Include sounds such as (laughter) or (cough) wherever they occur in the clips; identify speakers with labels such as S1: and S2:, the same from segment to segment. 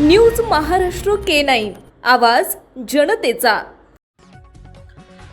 S1: News Maharashtra K nine. आवाज जनतेचा.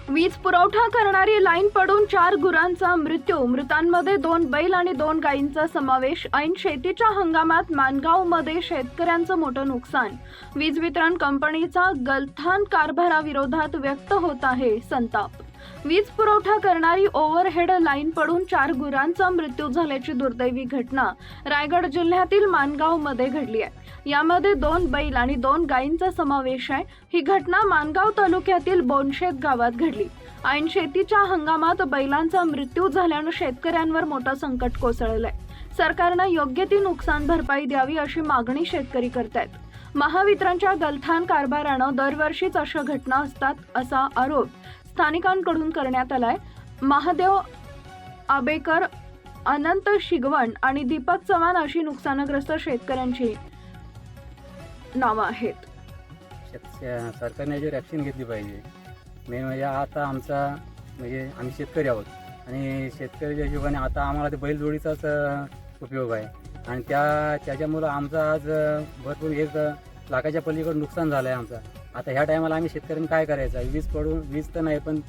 S2: वीज पुरवठा करणारी लाईन पडून चार गुरांचा मृत्यू. मृतांमध्ये दोन बैल आणि दोन गायींचा समावेश. ऐन शेतीच्या हंगामात मानगावमध्ये शेतकऱ्यांचं मोठं नुकसान. वीज वितरण कंपनीचा गलथान कारभाराविरोधात व्यक्त होत आहे संताप. वीज पुरवठा करणारी ओव्हरहेड लाईन पडून चार गुरांचा मृत्यू झाल्याची दुर्दैवी घटना रायगड जिल्ह्यातील मानगावमध्ये घडली आहे. यामध्ये दोन बैल आणि दोन गायींचा समावेश आहे. ही घटना मानगाव तालुक्यातील बोनशेत गावात घडली. ऐन शेतीच्या हंगामात बैलांचा मृत्यू झाल्यानं शेतकऱ्यांवर मोठं संकट कोसळलंय. सरकारनं योग्य ती नुकसान भरपाई द्यावी अशी मागणी शेतकरी करतायत. महावितरणच्या गलथान कारभारानं दरवर्षीच अशा घटना असतात असा आरोप स्थानिकांकडून करण्यात आलाय. महादेव आबेकर अनंत शिगवण आणि दीपक चव्हाण अशी नुकसानग्रस्त शेतकऱ्यांची नावं आहेत
S3: शेत सरकारने याच्यावर ॲक्शन घेतली पाहिजे. मेन म्हणजे आता आमचा म्हणजे आम्ही शेतकरी आहोत. आणि शेतकऱ्याच्या हिशोबाने आता आम्हाला ते बैलजोडीचाच अ, उपयोग आहे. आणि त्या त्याच्यामुळं आमचा आज अ, भरपूर एक अ, लाखाच्या पलीकडे नुकसान झालं आहे आमचं. आता ह्या टायमाला आम्ही शेतकऱ्यांनी काय करायचं आहे? वीज पडून वीज तर नाही पण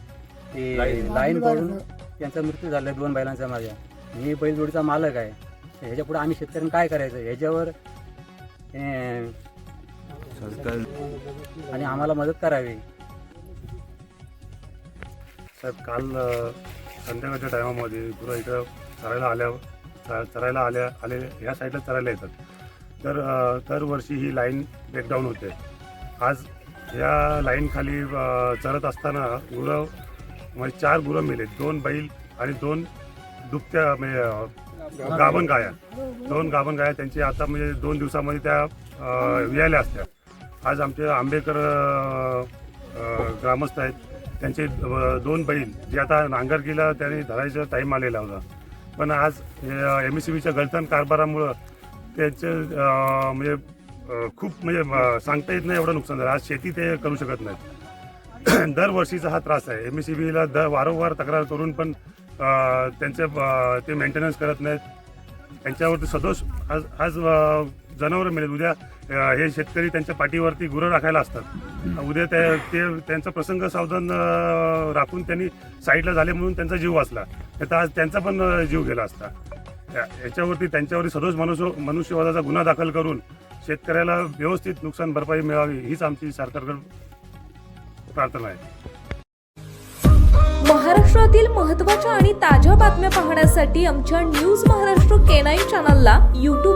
S3: ते लाईन. पडून त्यांचा मृत्यू झाला आहे दोन बैलांचा माझ्या मी बैलजोडीचा मालक आहे. ह्याच्या पुढे आम्ही शेतकऱ्यांनी काय करायचं? ह्याच्यावर अ, आणि आम्हाला मदत करावी.
S4: साहेब काल संध्याकाळच्या टायमामध्ये गुरं इकडं चरायला आल्या च- चरायला आल्या आले ह्या साईडला चरायला येतात. तर दरवर्षी ही लाईन ब्रेकडाऊन होते. आज या लाईनखाली चरत असताना गुरं म्हणजे चार गुरं मिले. दोन बैल आणि दोन दुभत्या म्हणजे गाभण गाया. दोन गाभण गाया त्यांची आता म्हणजे दोन दिवसामध्ये त्या अ, असत्या. आज आमचे आंबेकर ग्रामस्थ आहेत. त्यांचे दोन बैल जे आता नांगरकीला त्यांनी धरायचा टाईम आलेला होता. पण आज एम एस सी बीच्या गळतण कारभारामुळं त्यांचे म्हणजे खूप म्हणजे सांगता येत नाही एवढं नुकसान झालं. आज शेती ते करू शकत नाहीत. (clears throat) दरवर्षीचा हा त्रास आहे. एम एस सी बीला दर वारंवार तक्रार करून पण त्यांचे ते मेंटेनन्स करत नाहीत. त्यांच्यावरती सदोष आज आज जनावरं मिळेल. उद्या हे शेतकरी त्यांच्या पाठीवरती गुरं राखायला असतात. उद्या ते ते त्यांचा प्रसंग सावधान राखून त्यांनी साईडला झाले म्हणून त्यांचा जीव वाचला. तर आज त्यांचा पण जीव गेला असता. याच्यावरती त्यांच्यावरती सदोष मनुष्य मनुष्यवादाचा गुन्हा दाखल करून शेतकऱ्याला व्यवस्थित नुकसान भरपाई मिळावी हीच आमची सरकारकडे प्रार्थना आहे.
S1: महाराष्ट्रातील महत्त्वाच्या आणि ताज्या बातम्या पाहण्यासाठी आमच्या न्यूज महाराष्ट्र केनाई चॅनलला यूट्यूबवर